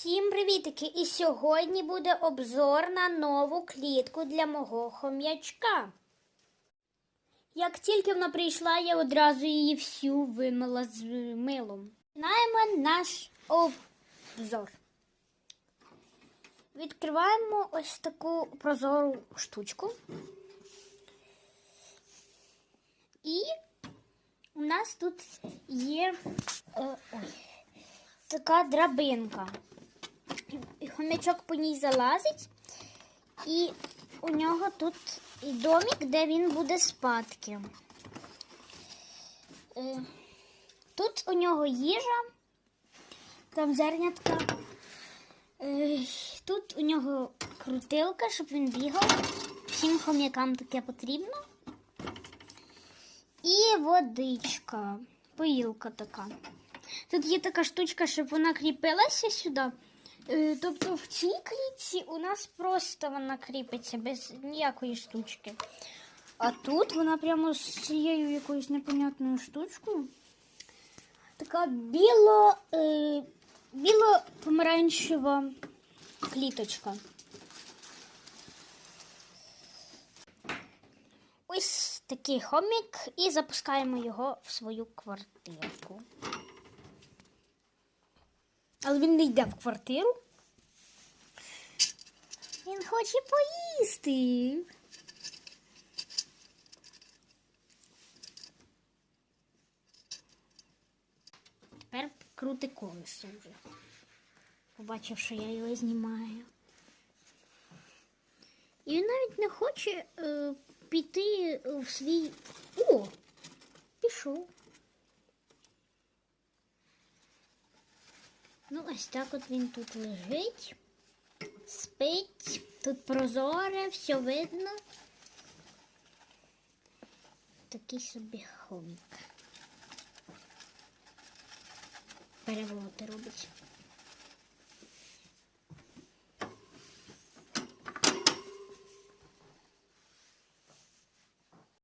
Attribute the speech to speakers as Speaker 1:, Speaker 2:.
Speaker 1: Всім привітики! І сьогодні буде обзор на нову клітку для мого хом'ячка. Як тільки вона прийшла, я одразу її всю вимила з милом. Починаємо наш обзор. Відкриваємо ось таку прозору штучку. І у нас тут є е, ой, така драбинка. Хомячок по ній залазить, і у нього тут і домик, де він буде спадки. Е, Тут у нього їжа, там зернятка. Е, Тут у нього крутилка, щоб він бігав. Всім хом'якам таке потрібно. І водичка, поїлка така. Тут є така штучка, щоб вона кріпилася сюди. Е, Тобто в цій клітці у нас просто вона кріпиться без ніякої штучки. А тут вона прямо з цією якоюсь непонятною штучкою. Така біло, е, біло-помаранчева кліточка. Ось такий хомік і запускаємо його в свою квартирку. Але він не йде в квартиру. Він хоче поїсти. Тепер крути колесо вже. Побачив, що я його знімаю. І він навіть не хоче е, піти в свій. О! Пішов. Ну, ось так от він тут лежить, спить, тут прозоре, все видно. Такий собі хомік. Перевороти робить.